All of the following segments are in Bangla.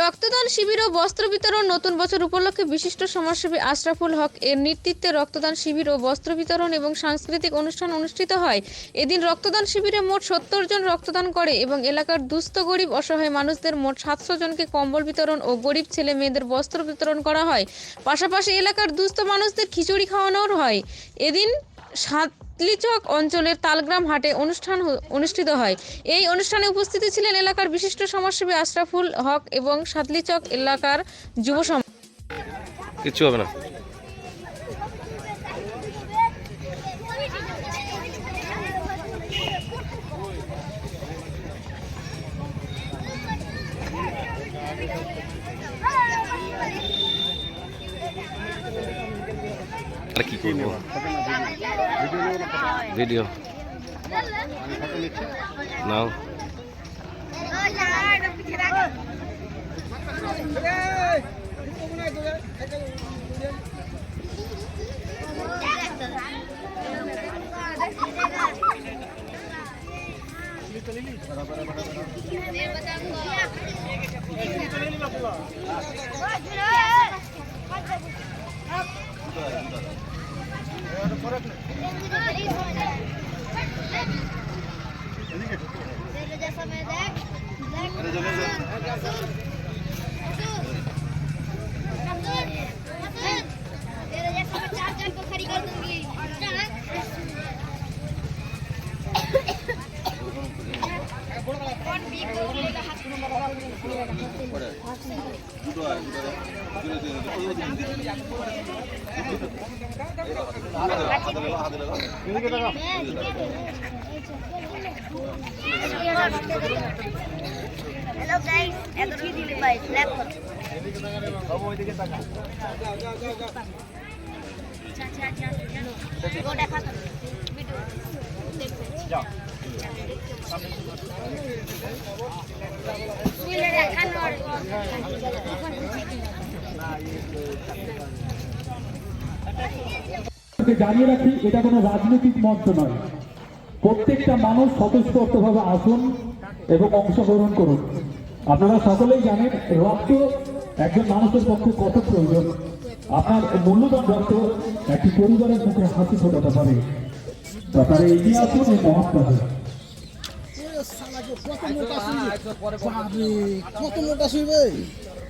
রক্তদান শিবির ও বস্ত্র বিতরণ নতুন বছর উপলক্ষে বিশিষ্ট সমাজসেবী আশরাফুল হক এর নেতৃত্বে রক্তদান শিবির ও বস্ত্র বিতরণ এবং সাংস্কৃতিক অনুষ্ঠান অনুষ্ঠিত হয়। এদিন রক্তদান শিবিরে মোট সত্তর জন রক্তদান করে এবং এলাকার দুস্থ, গরিব, অসহায় মানুষদের মোট সাতশো জনকে কম্বল বিতরণ ও গরিব ছেলে মেয়েদের বস্ত্র বিতরণ করা হয়। পাশাপাশি এলাকার দুস্থ মানুষদের খিচুড়ি খাওয়ানোর হয়। এদিন সাতলিচক অঞ্চলের তালগ্রাম হাটে অনুষ্ঠান অনুষ্ঠিত হয়। এই অনুষ্ঠানে উপস্থিত ছিলেন এলাকার বিশিষ্ট সমাজসেবী আশরাফুল হক এবং সাতলিচক এলাকার যুব সমাজ কিছু হবে না। আর কি করব ভিডিও নাও দুটো আর দুটো দুটো হ্যালো গাইস এত দিদি ভাই স্ল্যাপ করছে সব ওইদিকে তাকা আচ্ছা আচ্ছা আচ্ছা ও দেখা ভিডিও দেখতে যাও তুমি দেখানোর জানিয়ে রাখি এটা কোনো রাজনৈতিক মঞ্চ নয়। প্রত্যেকটা মানুষ স্বতঃস্ফূর্তভাবে আসুন এবং অংশগ্রহণ করুন। আপনারা সকলেই জানেন রক্ত একজন মানুষের পক্ষে কত প্রয়োজন। আপনার মূল্যবান রক্ত একটি পরিবারের মুখে হাসি ফোটাতে পারে। তো আপনারা এগিয়ে আসুন এই বাপরে, কত মোটা শুইবে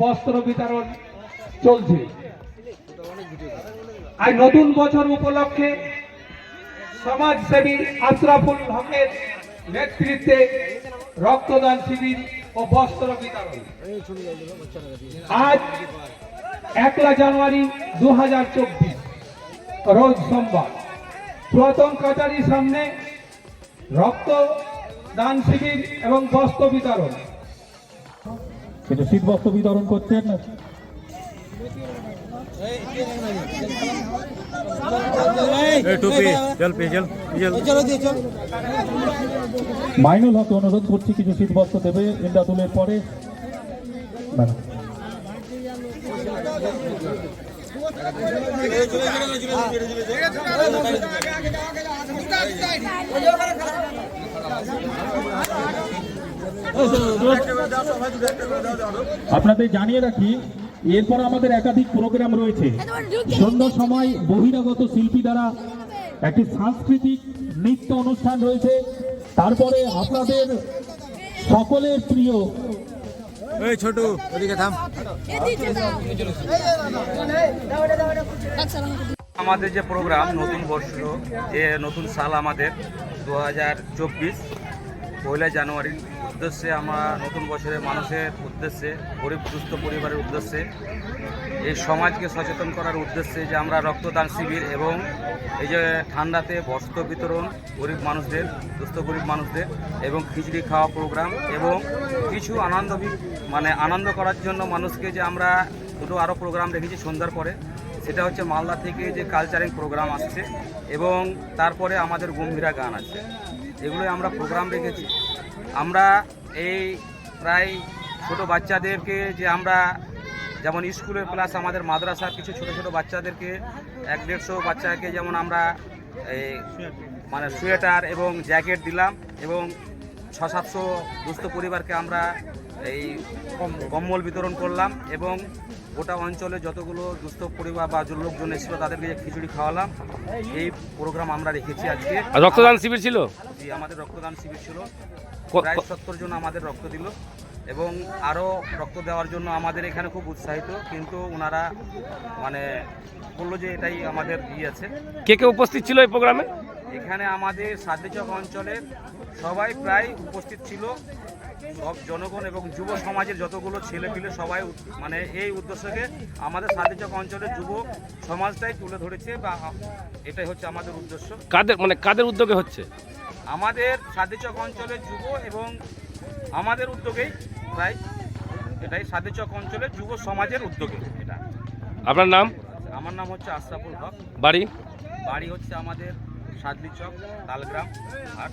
বস্ত্র বিতরণ চলছে। আর নতুন বছর উপলক্ষে সমাজসেবী আশরাফুল হকের নেতৃত্বে রক্তদান শিবির ও বস্ত্র বিতরণ। আজ একলা জানুয়ারি দু হাজার চব্বিশ, রোজ সোমবার। পুরাতন কাচারির সামনে রক্তদান শিবির এবং বস্ত্র বিতরণ। কিন্তু শীত বস্ত্র বিতরণ করছেন। চলো দিয়ে চল। মাইনুল হক অনুরোধ করছি কিছু শীত বস্ত্র দেবে। ইন্দাতুলের পরে আপনাদের জানিয়ে রাখি, এরপর আমাদের একাধিক প্রোগ্রাম রয়েছে। সন্ধ্যার সময় বহিরাগত শিল্পী দ্বারা একটি সাংস্কৃতিক নৃত্য অনুষ্ঠান রয়েছে। তারপরে আপনাদের সকলের প্রিয় এই ছোট, ওদিকে থাম। আমাদের যে প্রোগ্রাম, নতুন বর্ষ, যে নতুন সাল আমাদের, দু হাজার চব্বিশ পয়লা জানুয়ারির উদ্দেশ্যে আমরা নতুন বছরের মানুষের উদ্দেশ্যে, গরিব দুস্থ পরিবারের উদ্দেশ্যে, এই সমাজকে সচেতন করার উদ্দেশ্যে যে আমরা রক্তদান শিবির এবং এই যে ঠান্ডাতে বস্ত্র বিতরণ, গরিব মানুষদের, দুস্থ গরিব মানুষদের এবং খিচড়ি খাওয়া প্রোগ্রাম এবং কিছু আনন্দ মানে আনন্দ করার জন্য মানুষকে যে আমরা দুটো আরও প্রোগ্রাম রেখেছি সন্ধ্যার পরে, সেটা হচ্ছে মালদা থেকে যে কালচারিং প্রোগ্রাম আসছে এবং তারপরে আমাদের গম্ভীরা গান আছে। এগুলোই আমরা প্রোগ্রাম রেখেছি। আমরা এই প্রায় ছোট বাচ্চাদেরকে যে আমরা যেমন স্কুলের প্লাস আমাদের মাদ্রাসার কিছু ছোট ছোট বাচ্চাদেরকে, এক দেড়শো বাচ্চাকে যেমন আমরা এই মানে সোয়েটার এবং জ্যাকেট দিলাম এবং ছ সাতশো দুস্থ পরিবারকে আমরা এই কম্বল বিতরণ করলাম এবং গোটা অঞ্চলে যতগুলো দুস্থ পরিবার বা লোকজন এসেছিল তাদেরকে খিচুড়ি খাওয়ালাম এই প্রোগ্রাম আমরা রেখেছি আজকে। রক্তদান শিবির ছিল? জি আমাদের রক্তদান শিবির ছিল। প্রায় সত্তর জন আমাদের রক্ত দিল এবং আরও রক্ত দেওয়ার জন্য আমাদের এখানে খুব উৎসাহিত কিন্তু ওনারা মানে বলল যে এটাই আমাদের ইয়ে আছে। কে কে উপস্থিত ছিল এই প্রোগ্রামে এখানে আমাদের সাদ্রিচক অঞ্চলের সবাই প্রায় উপস্থিত ছিল। জনগণ এবং যুব সমাজের যতগুলো ছেলে পিলে সবাই মানে এই উদ্দেশ্যকে আমাদের সাদ্রিচক অঞ্চলের যুব সমাজটাই তুলে ধরেছে বা এটাই হচ্ছে আমাদের উদ্দেশ্য। কাদের মানে কাদের উদ্যোগে হচ্ছে? আমাদের সাদ্রিচক অঞ্চলের যুব এবং আমাদের উদ্যোগেই প্রায় এটাই সাদ্রিচক অঞ্চলের যুব সমাজের উদ্যোগে এটা। আপনার নাম? আমার নাম হচ্ছে আশরাফুল হক। বাড়ি? বাড়ি হচ্ছে আমাদের সাদলি চক তালগ্রাম হাট।